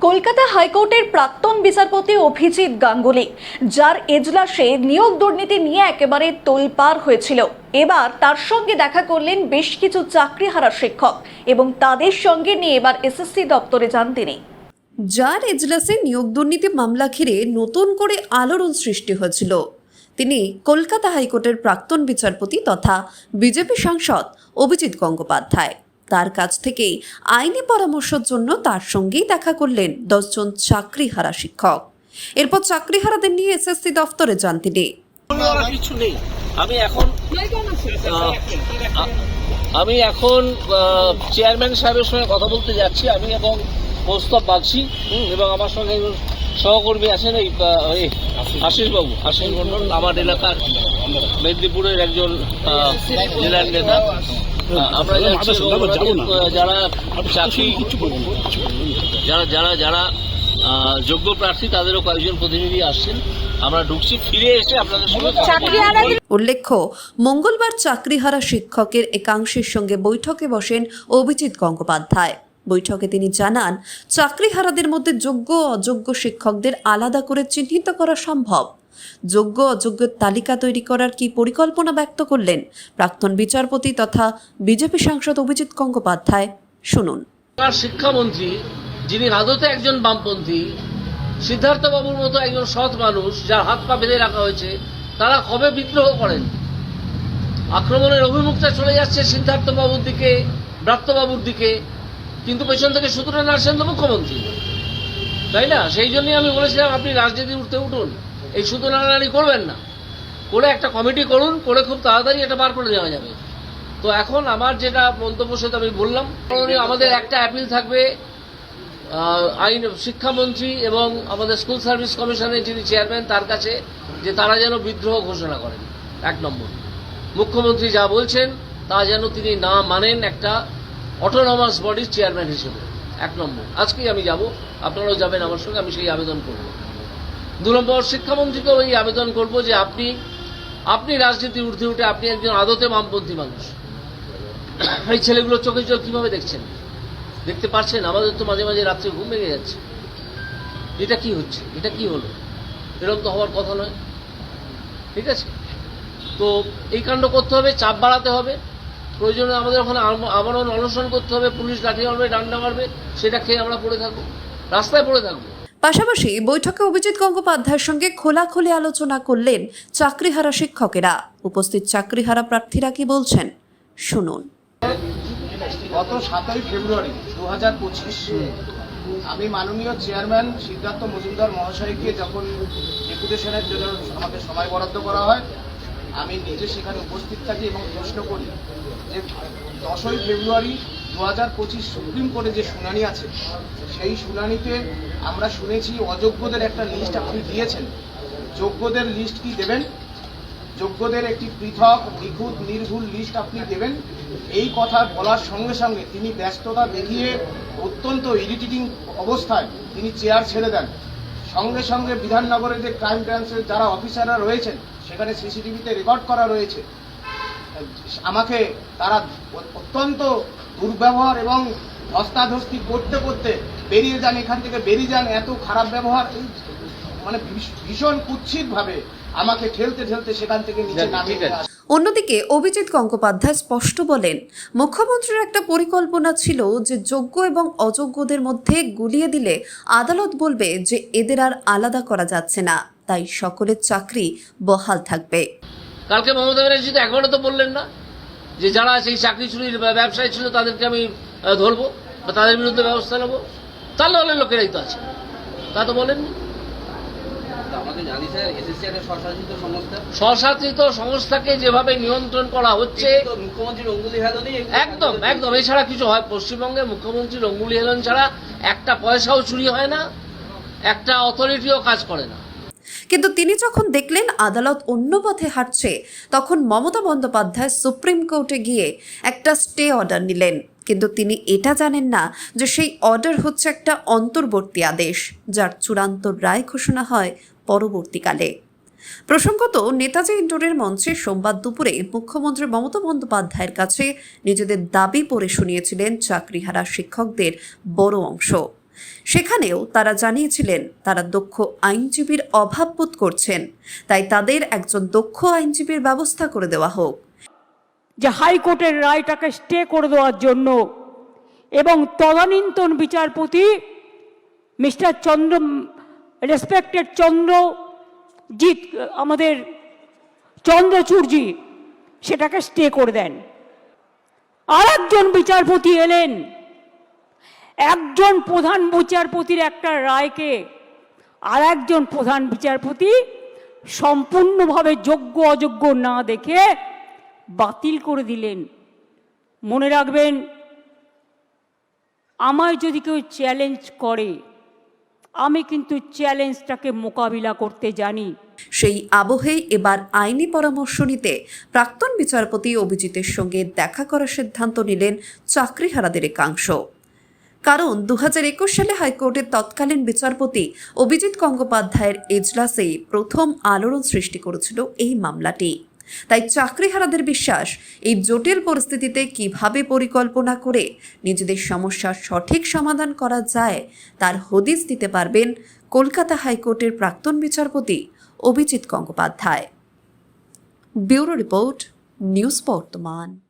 কলকাতা হাইকোর্টের প্রাক্তন বিচারপতি অভিজিৎ গাঙ্গুলি, যার এজলাসে নিয়োগ দুর্নীতি নিয়ে একেবারে তোলপাড় হয়েছিল। এবার তার সঙ্গে দেখা করলেন বেশ কিছু চাকরি চাকরিহারা শিক্ষক এবং তাদের সঙ্গে নিয়ে এবার এসএসসি দপ্তরে যান তিনি। যার এজলাসে নিয়োগ দুর্নীতি মামলা ঘিরে নতুন করে আলোড়ন সৃষ্টি হয়েছিল। তিনি কলকাতা হাইকোর্টের প্রাক্তন বিচারপতি তথা বিজেপি সাংসদ অভিজিৎ গঙ্গোপাধ্যায়। তার কাছ থেকেই আইনি পরামর্শের জন্য তার সঙ্গেই দেখা করলেন দশজন চাকরিহারা শিক্ষক। এরপর চাকরিহারাদের নিয়ে এসএসসি দফতরে যান তিনি। কিছু নেই। আমি এখন আমি এখন চেয়ারম্যান সাহেবের সঙ্গে কথা বলতে যাচ্ছি। আমি এবং প্রস্তাব বাগছি এবং আমার সঙ্গে সহকর্মী আছেন এই এই আশিস মন্ডল আমার এলাকার মেদিনীপুরের একজন জেলার নেতা। আমরা যারা চাকরি যারা যারা যারা যোগ্য প্রার্থী তাদেরও কয়েকজন প্রতিনিধি আসছেন। আমরা ঢুকছি ফিরে এসে আপনাদের সঙ্গে উল্লেখ্য মঙ্গলবার চাকরিহারা শিক্ষকের একাংশের সঙ্গে বৈঠকে বসেন অভিজিৎ গঙ্গোপাধ্যায়। বৈঠকে তিনি জানান চাকরিহারাদের মধ্যে যোগ্য অযোগ্য শিক্ষকদের আলাদা করে চিহ্নিত করা সম্ভব। যোগ্য অযোগ্যের তালিকা তৈরি করার কি পরিকল্পনা ব্যক্ত করলেন প্রাক্তন বিচারপতি তথা বিজেপি সাংসদ অভিজিৎ গঙ্গোপাধ্যায়? শুনুন। শিক্ষামন্ত্রী, যিনি আদতে একজন বামপন্থী সিদ্ধার্থ বাবুর মতো একজন সৎ মানুষ, যার হাত পা বেঁধে রাখা হয়েছে, তারা কবে বিদ্রোহ করেন? আক্রমণের অভিমুখটা চলে যাচ্ছে সিদ্ধার্থ বাবুর দিকে, ব্রাত্যবাবুর দিকে, কিন্তু পেছন থেকে সুতরাং আসছেন তো মুখ্যমন্ত্রী তাই না? সেই জন্যই আমি বলেছিলাম, আপনি রাজনীতি উঠতে উঠুন। এই শুধু নাড়ানাড়ি করবেন না। করে একটা কমিটি করুন, করে খুব তাড়াতাড়ি এটা বার করে দেওয়া যাবে। তো এখন আমার যেটা মন্তব্য সেটা আমি বললাম। আমাদের একটা অ্যাপিল থাকবে আইন শিক্ষামন্ত্রী এবং আমাদের স্কুল সার্ভিস কমিশনের যিনি চেয়ারম্যান তার কাছে যে তারা যেন বিদ্রোহ ঘোষণা করেন। এক নম্বর। মুখ্যমন্ত্রী যা বলছেন, তা যেন তিনি না মানেন একটা অটোনমাস বডির চেয়ারম্যান হিসেবে। এক নম্বর। আজকেই আমি যাব। আপনারাও যাবেন আমার সঙ্গে, আমি সেই আবেদন করব। দু নম্বর শিক্ষামন্ত্রীকেও এই আবেদন করব যে আপনি আপনি রাজনীতি উঠতে উঠে আপনি একজন আদতে বামপন্থী মানুষ। এই ছেলেগুলো চোখে চোখ কীভাবে দেখছেন? দেখতে পারছেন? আমাদের তো মাঝে মাঝে রাত্রে ঘুম ভেঙে যাচ্ছে। এটা কি হচ্ছে? এটা কি হলো? এরকম তো হওয়ার কথা নয়। ঠিক আছে? তো এই কাণ্ড করতে হবে, চাপ বাড়াতে হবে। প্রয়োজনে আমাদের ওখানে আম- অনশন করতে হবে। পুলিশ লাঠি মারবে, ডান্ডা মারবে, সেটা খেয়ে আমরা পড়ে থাকব। রাস্তায় পড়ে থাকব। পাশাপাশি বৈঠকে অভিজিৎ গঙ্গোপাধ্যায়ের সঙ্গে খোলাখুলি আলোচনা করলেন চাকরিহারা শিক্ষকেরা। উপস্থিত চাকরিহারা প্রার্থীরা কি বলছেন? শুনুন। গত সাতই ফেব্রুয়ারি দু হাজার পঁচিশ, আমি মাননীয় চেয়ারম্যান সিদ্ধার্থ মজুমদার মহাশয়কে যখন ডেপুটেশনের জন্য আমাকে সময় বরাদ্দ করা হয়, আমি নিজে সেখানে উপস্থিত থাকি এবং প্রশ্ন করি যে দশই ফেব্রুয়ারি দু হাজার পঁচিশ সুপ্রিম কোর্টে যে শুনানি আছে, সেই শুনানিতে আমরা শুনেছি অযোগ্যদের একটা লিস্ট আপনি দিয়েছেন। যোগ্যদের লিস্ট কি দেবেন? যোগ্যদের একটি পৃথক, নিখুঁত, নির্ভুল লিস্ট আপনি দেবেন। এই কথা বলার সঙ্গে সঙ্গে তিনি ব্যস্ততা দেখিয়ে অত্যন্ত ইরিটেটিং অবস্থায় তিনি চেয়ার ছেড়ে দেন। সঙ্গে সঙ্গে বিধাননগরের যে ক্রাইম ব্রাঞ্চের যারা অফিসাররা রয়েছেন, সেখানে সিসিটিভিতে রেকর্ড করা রয়েছে। আমাকে তারা অত্যন্ত দুর্ব্যবহার এবং ধস্তাধস্তি করতে করতে বেরিয়ে যান এখান থেকে বেরিয়ে যান এত খারাপ ব্যবহার এই মানে ভীষ- ভীষণ কুৎসিতভাবে আমাকে ঠেলতে ঠেলতে সেখান থেকে নিচে নামিয়ে। অন্যদিকে অভিজিৎ গঙ্গোপাধ্যায় স্পষ্ট বলেন মুখ্যমন্ত্রীর একটা পরিকল্পনা ছিল যে যোগ্য এবং অযোগ্যদের মধ্যে গুলিয়ে দিলে আদালত বলবে যে এদের আর আলাদা করা যাচ্ছে না তাই সকলের চাকরি বহাল থাকবে। কালকে মমতা ব্যানার্জি তো একবারও তো বললেন না। যে যারা সেই চাকরি চুরির ব্যা- ব্যবসায় ছিল তাদেরকে আমি ধরবো বা তাদের বিরুদ্ধে ব্যবস্থা নেব। তাহলে হলে লোকেরাই তো আছে। তা তো বলেননি। স্বশাসিত সংস্থাকে যেভাবে নিয়ন্ত্রণ করা হচ্ছে একদম একদম এছাড়া কিছু হয় পশ্চিমবঙ্গে মুখ্যমন্ত্রীর অঙ্গুলি হেলন ছাড়া একটা পয়সাও চুরি হয় না একটা অথরিটিও কাজ করে না। কিন্তু তিনি যখন দেখলেন আদালত অন্য পথে হাঁটছে, তখন মমতা বন্দ্যোপাধ্যায় সুপ্রিম কোর্টে গিয়ে একটা স্টে অর্ডার নিলেন। কিন্তু তিনি এটা জানেন না যে সেই অর্ডার হচ্ছে একটা অন্তর্বর্তী আদেশ, যার চূড়ান্ত রায় ঘোষণা হয় পরবর্তীকালে। প্রসঙ্গত, নেতাজি ইন্ডোরের মঞ্চে সোমবার দুপুরে মুখ্যমন্ত্রী মমতা বন্দ্যোপাধ্যায়ের কাছে নিজেদের দাবি পড়ে শুনিয়েছিলেন চাকরিহারা শিক্ষকদের বড় অংশ। সেখানেও তারা জানিয়েছিলেন, তারা দক্ষ আইনজীবীর অভাব বোধ করছেন। তাই তাদের একজন দক্ষ আইনজীবীর ব্যবস্থা করে দেওয়া হোক। যে হাইকোর্টের রায়টাকে স্টে করে দেওয়ার জন্য এবং তদানীন্তন বিচারপতি মিস্টার চন্দ্র, রেসপেক্টেড চন্দ্র চন্দ্রজিৎ আমাদের চন্দ্রচূড়জি সেটাকে স্টে করে দেন। আর একজন বিচারপতি এলেন একজন প্রধান বিচারপতির একটা রায়কে আর একজন প্রধান বিচারপতি সম্পূর্ণভাবে যোগ্য অযোগ্য না দেখে বাতিল করে দিলেন। মনে রাখবেন, আমায় যদি কেউ চ্যালেঞ্জ করে, আমি কিন্তু চ্যালেঞ্জটাকে মোকাবিলা করতে জানি। সেই আবহেই এবার আইনি পরামর্শ নিতে প্রাক্তন বিচারপতি অভিজিতের সঙ্গে দেখা করার সিদ্ধান্ত নিলেন চাকরিহারাদের একাংশ। কারণ দু হাজার একুশ সালে হাইকোর্টের তৎকালীন বিচারপতি অভিজিৎ গঙ্গোপাধ্যায়ের এজলাসে প্রথম আলোড়ন সৃষ্টি করেছিল এই মামলাটি। তাই চাকরিহারাদের বিশ্বাস, এই জটিল পরিস্থিতিতে কীভাবে পরিকল্পনা করে নিজেদের সমস্যার সঠিক সমাধান করা যায়, তার হদিস দিতে পারবেন কলকাতা হাইকোর্টের প্রাক্তন বিচারপতি Abhijit Gangopadhyay. Bureau report, news Bartaman.